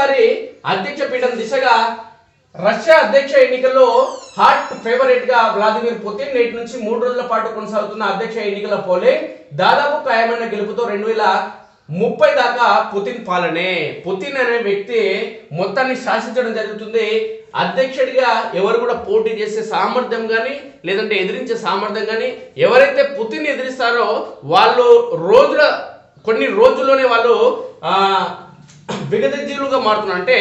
మరోసారి అధ్యక్ష పీఠం దిశగా రష్యా అధ్యక్ష ఎన్నికల్లో హాట్ ఫేవరెట్గా వ్లాదిమిర్ పుతిన్ నేటి నుంచి మూడు రోజుల పాటు కొనసాగుతున్న అధ్యక్ష ఎన్నికల పోలింగ్ దాదాపు ఖాయమైన గెలుపుతో రెండు వేల ముప్పై దాకా పుతిన్ పాలనే. పుతిన్ అనే వ్యక్తి మొత్తాన్ని శాసించడం జరుగుతుంది. అధ్యక్షుడిగా ఎవరు కూడా పోటీ చేసే సామర్థ్యం కానీ లేదంటే ఎదిరించే సామర్థ్యం కానీ ఎవరైతే పుతిన్ ఎదిరిస్తారో వాళ్ళు రోజుల కొన్ని రోజుల్లోనే వాళ్ళు విగతజీవులుగా మారుతున్నారు అంటే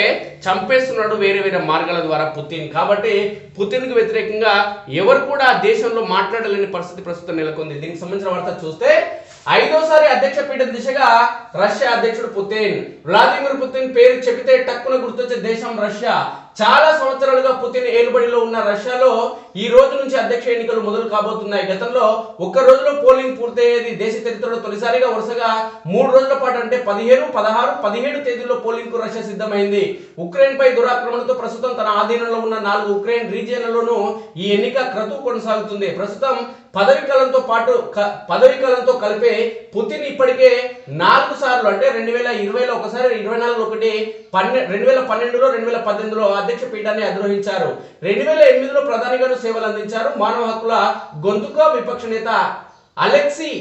చంపేస్తున్నాడు వేరే వేరే మార్గాల ద్వారా పుతిన్. కాబట్టి పుతిన్కు వ్యతిరేకంగా ఎవరు కూడా దేశంలో మాట్లాడలేని పరిస్థితి ప్రస్తుతం నెలకొంది. దీనికి సంబంధించిన వార్త చూస్తే ఐదోసారి అధ్యక్ష పీఠం దిశగా రష్యా అధ్యక్షుడు పుతిన్. వ్లాదిమిర్ పుతిన్ పేరు చెబితే టక్కున గుర్తొచ్చే దేశం రష్యా. చాలా సంవత్సరాలుగా పుతిన్ ఏలుబడిలో ఉన్న రష్యాలో ఈ రోజు నుంచి అధ్యక్ష ఎన్నికలు మొదలు కాబోతున్నాయి. గతంలో ఒక్క రోజులో పోలింగ్ పూర్తయ్యేది దేశ చరిత్రలో తొలిసారిగా వరుసగా మూడు రోజుల పాటు అంటే పదిహేను పదహారు పదిహేడు తేదీల్లో పోలింగ్కు రష్యా సిద్ధమైంది. ఉక్రెయిన్ పై దురాక్రమణతో ప్రస్తుతం తన ఆధీనంలో ఉన్న నాలుగు ఉక్రెయిన్ రీజియన్లలోనూ ఈ ఎన్నిక క్రతువు కొనసాగుతుంది. ప్రస్తుతం పదవికాలంతో పాటు క- కాలంతో కలిపే పుతిన్ ఇప్పటికే నాలుగు సార్లు అంటే రెండు వేల ఇరవైలో ఒకసారి ఇరవై నాలుగు ఒకటి పన్నె రెండు వేల పన్నెండులో రెండు వేల పద్దెనిమిదిలో అధ్యక్ష పీఠాన్ని అధిరోహించారు. రెండు వేల ఎనిమిదిలో ప్రధానిగాను సేవలు అందించారు. మానవ హక్కుల గొంతుక విపక్ష నేత అలెక్సీ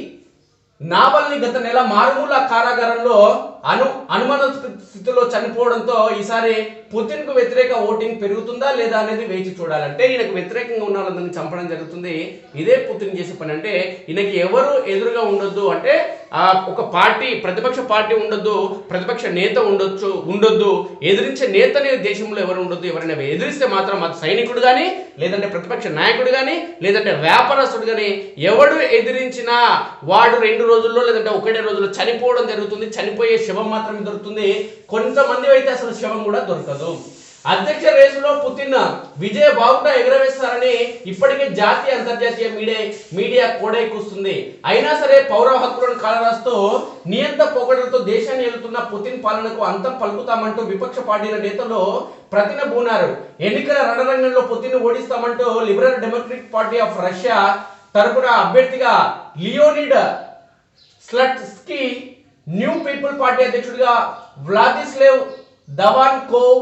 నావల్ని గత నెల మారుమూల కారాగారంలో అను అనుమాన స్థితిలో చనిపోవడంతో ఈసారి పుతిన్కు వ్యతిరేక ఓటింగ్ పెరుగుతుందా లేదా అనేది వేచి చూడాలంటే ఈయనకు వ్యతిరేకంగా ఉన్న వాళ్ళందరినీ చంపడం జరుగుతుంది. ఇదే పుతిన్ చేసే పని అంటే ఈయనకి ఎవరు ఎదురుగా ఉండొద్దు అంటే ఆ ఒక పార్టీ ప్రతిపక్ష పార్టీ ఉండొద్దు ప్రతిపక్ష నేత ఉండొచ్చు ఉండొద్దు ఎదిరించే అనేది దేశంలో ఎవరు ఉండొద్దు ఎవరైనా ఎదిరిస్తే మాత్రం అది సైనికుడు కానీ లేదంటే ప్రతిపక్ష నాయకుడు కానీ లేదంటే వ్యాపారస్తుడు కానీ ఎవడు ఎదిరించినా వాడు రెండు రోజుల్లో లేదంటే ఒకటే రోజుల్లో చనిపోవడం జరుగుతుంది. చనిపోయే శవం మాత్రమే దొరుకుతుంది. కొంతమంది అయితే అసలు శవం కూడా దొరకదు. అధ్యక్ష రేసులో పుతిన్ విజయ బావుట ఎగరవేస్తారని ఇప్పటికే జాతీయ అంతర్జాతీయ మీడియా మీడియా కోడే కూస్తుంది. అయినా సరే పౌర హక్కులను కాలరాస్తూ నియంత పొగడలతో దేశాన్ని ఏలుతున్న పుతిన్ పాలనకు అంతం పలుకుతామంటూ విపక్ష పార్టీల నేతలు ప్రతినబూనారు ఎన్నికల రణరంగంలో Putin ఓడిస్తామంటూ liberal democratic party of Russia తరపున అభ్యర్థిగా Leonid Slutsky new people party అధ్యక్షుడిగా వ్లాదిస్లేవ్ దవాన్కోవ్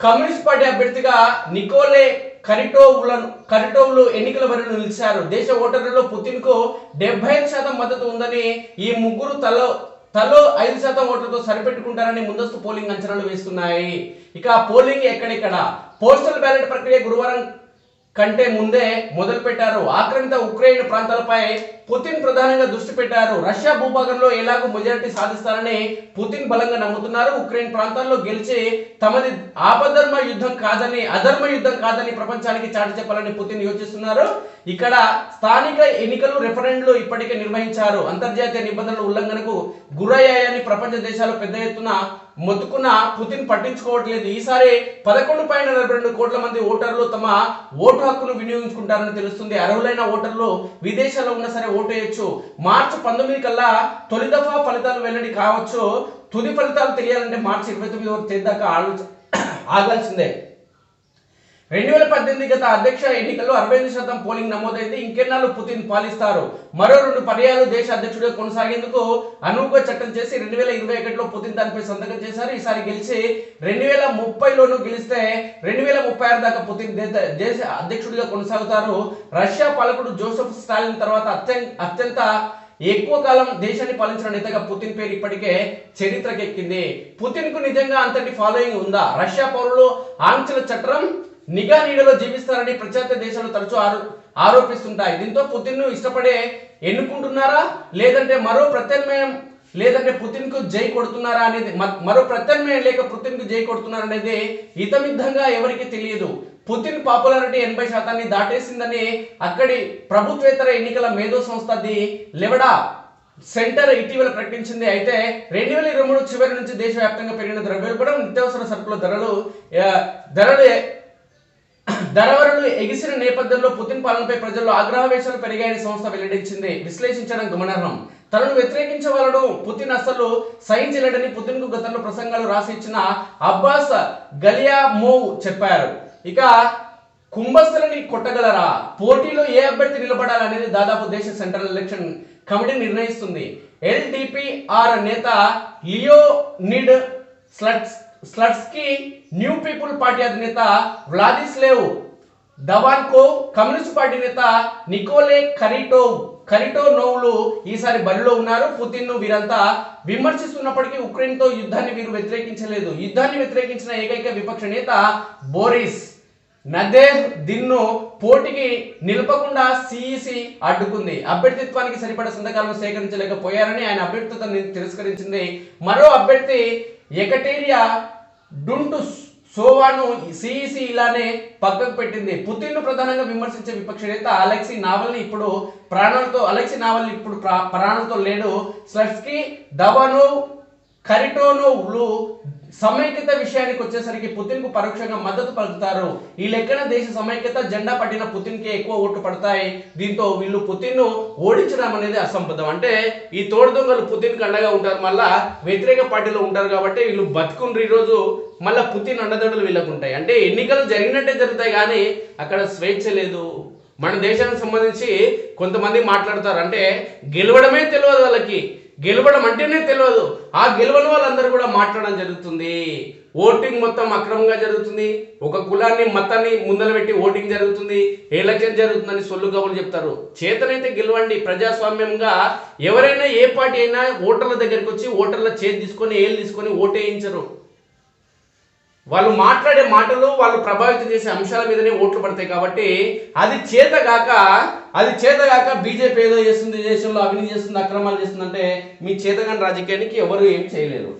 కమ్యూనిస్ట్ పార్టీ అభ్యర్థిగా నికోలే కరిటోవ్లను కరిటోవ్లు ఎన్నికల బరిలో నిలిచారు. దేశ ఓటర్లలో పుతిన్కు డెబ్బై ఐదు శాతం మద్దతు ఉందని ఈ ముగ్గురు తలో తలో ఐదు శాతం ఓట్లతో సరిపెట్టుకుంటారని ముందస్తు పోలింగ్ అంచనాలు వేస్తున్నాయి. ఇక పోలింగ్ ఎక్కడెక్కడ? పోస్టల్ బ్యాలెట్ ప్రక్రియ గురువారం కంటే ముందే మొదలు పెట్టారు ఆక్రమిత ఉక్రెయిన్ ప్రాంతాలపై పుతిన్ ప్రధానంగా దృష్టి పెట్టారు. రష్యా భూభాగంలో ఎలాగో మెజారిటీ సాధిస్తారని పుతిన్ బలంగా నమ్ముతున్నారు. ఉక్రెయిన్ ప్రాంతాల్లో గెలిచి తమది ఆపధర్మ యుద్ధం కాదని అధర్మ యుద్ధం కాదని ప్రపంచానికి చాటి చెప్పాలని పుతిన్ యోచిస్తున్నారు. ఇక్కడ స్థానిక ఎన్నికలు రెఫరెండ్లు ఇప్పటికే నిర్వహించారు. అంతర్జాతీయ నిబంధనల ఉల్లంఘనకు గురయ్యాయని ప్రపంచ దేశాలు పెద్ద ఎత్తున మొత్తుకున్న పుతిన్ పట్టించుకోవట్లేదు. ఈసారి పదకొండు పాయింట్ నలభై రెండు కోట్ల మంది ఓటర్లు తమ ఓటు హక్కును వినియోగించుకుంటారని తెలుస్తుంది. అర్హులైన ఓటర్లు విదేశాల్లో ఉన్నా సరే ఓటు వేయొచ్చు. మార్చి పంతొమ్మిది కల్లా తొలి దఫా ఫలితాలు వెల్లడి కావచ్చు. తుది ఫలితాలు తెలియాలంటే మార్చి ఇరవై తొమ్మిది వరకు తేదాకా ఆలోచ ఆగాల్సిందే. రెండు వేల పద్దెనిమిది గత అధ్యక్ష ఎన్నికల్లో అరవై ఐదు శాతం పోలింగ్ నమోదైంది ఇంకెన్నాళ్ళు పుతిన్ పాలిస్తారు? మరో రెండు పర్యాలు దేశ అధ్యక్షుడిగా కొనసాగేందుకు అనువుగా చట్టం చేసి రెండు వేల ఇరవై ఒకటిలో పుతిన్ దానిపై సంతకం చేశారు. ఈసారి గెలిచి రెండు వేల ముప్పైలోనూ గెలిస్తే రెండు వేల ముప్పై ఆరు దాకా పుతిన్ దేశ అధ్యక్షుడిగా కొనసాగుతారు. రష్యా పాలకుడు జోసెఫ్ స్టాలిన్ తర్వాత అత్యంత అత్యంత ఎక్కువ కాలం దేశాన్ని పాలించిన నేతగా పుతిన్ పేరు ఇప్పటికే చరిత్రకెక్కింది. పుతిన్కు నిజంగా అంతటి ఫాలోయింగ్ ఉందా? రష్యా పౌరులు ఆంక్షల చట్టం నిఘా నీడలో జీవిస్తారని ప్రత్యర్థ దేశాలు తరచూ ఆరో ఆరోపిస్తుంటాయి. దీంతో పుతిన్ను ఇష్టపడే ఎన్నుకుంటున్నారా? లేదంటే మరో ప్రత్యామ్నాయం లేదంటే పుతిన్కు జై కొడుతున్నారా అనేది మరో ప్రత్యామ్నాయం లేక పుతిన్కు జై కొడుతున్నారనేది అనేది ఇతమిద్ధంగా ఎవరికి తెలియదు. పుతిన్ పాపులారిటీ ఎనభై శాతాన్ని దాటేసిందని అక్కడి ప్రభుత్వేతర ఎన్నికల మేధో సంస్థ ది లెవడా సెంటర్ ఇటీవల ప్రకటించింది. అయితే రెండు వేల ఇరవై మూడు చివరి నుంచి దేశవ్యాప్తంగా పెరిగిన ద్రవ్యోల్బణం నిత్యావసర సరుకుల ధరలు ధరలు ధరవరులు ఎగిసిన నేపథ్యంలో పుతిన్ పాలనపై ప్రజల్లో ఆగ్రహవేశాలు పెరిగాయని సంస్థ వెల్లడించింది. విశ్లేషించడం గమనార్హం. తనను వ్యతిరేకించే పుతిన్ అసలు సహించలేడని పుతిన్కు గతంలో ప్రసంగాలు రాసి ఇచ్చిన అబ్బాస్ గలియా మోవ్ చెప్పారు. ఇక కుంభస్థలని కొట్టగలరా? పోటీలో ఏ అభ్యర్థి నిలబడాలనేది దాదాపు దేశ సెంట్రల్ ఎలక్షన్ కమిటీ నిర్ణయిస్తుంది. ఎల్డిపిఆర్ నేత లియోనిడ్ స్లట్స్ స్లట్స్కి న్యూ పీపుల్ పార్టీ అధినేత దవాన్ కో కమ్యూనిస్ట్ పార్టీ నేత నికోలే కరిటోవ్ కరిటోనోవ్లు ఈసారి బరిలో ఉన్నారు. పుతిన్ను వీరంతా విమర్శిస్తున్నప్పటికీ ఉక్రెయిన్తో యుద్ధాన్ని వీరు వ్యతిరేకించలేదు. యుద్ధాన్ని వ్యతిరేకించిన ఏకైక విపక్ష నేత బోరిస్. నదేర్ దిన్ను పోటీకి నిలపకుండా సిఈసి అడ్డుకుంది. అభ్యర్థిత్వానికి సరిపడ సంతకాలను సేకరించలేకపోయారని ఆయన అభ్యర్థిత్వాన్ని తిరస్కరించింది. మరో అభ్యర్థి ఎకటేరియా డుంటు సోవాను సిఈసి ఇలానే పక్కకు పెట్టింది. పుతిన్ను ప్రధానంగా విమర్శించే విపక్ష నేత అలెక్సీ నావల్ని ఇప్పుడు ప్రాణాలతో అలెక్సీ నావల్ని ఇప్పుడు ప్రా- ప్రాణాలతో లేడు. స్లట్స్కి దవను కరిటోనోవ్లు సమైక్యత విషయానికి వచ్చేసరికి పుతిన్కు పరోక్షంగా మద్దతు పలుకుతారు. ఈ లెక్కన దేశ సమైక్యత జెండా పట్టిన పుతిన్కి ఎక్కువ ఓట్లు పడతాయి. దీంతో వీళ్ళు పుతిన్ను ఓడించడం అనేది అసంబద్ధం. అంటే ఈ తోడు దొంగలు పుతిన్కు అండగా ఉంటారు. మళ్ళా వ్యతిరేక పార్టీలో ఉంటారు కాబట్టి వీళ్ళు బతుకుండ్రు ఈ రోజు మళ్ళా పుతిన్ అండదండలు వీళ్ళకు ఉంటాయి. అంటే ఎన్నికలు జరిగినట్టే జరుగుతాయి కానీ అక్కడ స్వేచ్ఛ లేదు. మన దేశానికి సంబంధించి కొంతమంది మాట్లాడతారు. అంటే గెలవడమే తెలియదు వాళ్ళకి. గెలవడం అంటేనే తెలియదు ఆ గెలవని వాళ్ళందరూ కూడా మాట్లాడడం జరుగుతుంది. ఓటింగ్ మొత్తం అక్రమంగా జరుగుతుంది. ఒక కులాన్ని మతాన్ని ముందర పెట్టి ఓటింగ్ జరుగుతుంది. ఎలక్షన్ జరుగుతుందని సొల్లు కబులు చెప్తారు. చేతనైతే గెలవండి. ప్రజాస్వామ్యంగా ఎవరైనా ఏ పార్టీ అయినా ఓటర్ల దగ్గరికి వచ్చి ఓటర్ల చేతి తీసుకొని ఏళ్ళు తీసుకొని ఓటేయించరు. వాళ్ళు మాట్లాడే మాటలు వాళ్ళు ప్రభావితం చేసే అంశాల మీదనే ఓట్లు పడతాయి కాబట్టి అది చేతగాక అది చేతగాక బీజేపీ ఏదో చేస్తుంది దేశంలో అవినీతి చేస్తుంది అక్రమాలు చేస్తుంది అంటే మీ చేతగాని రాజకీయానికి ఎవరు ఏం చేయలేరు.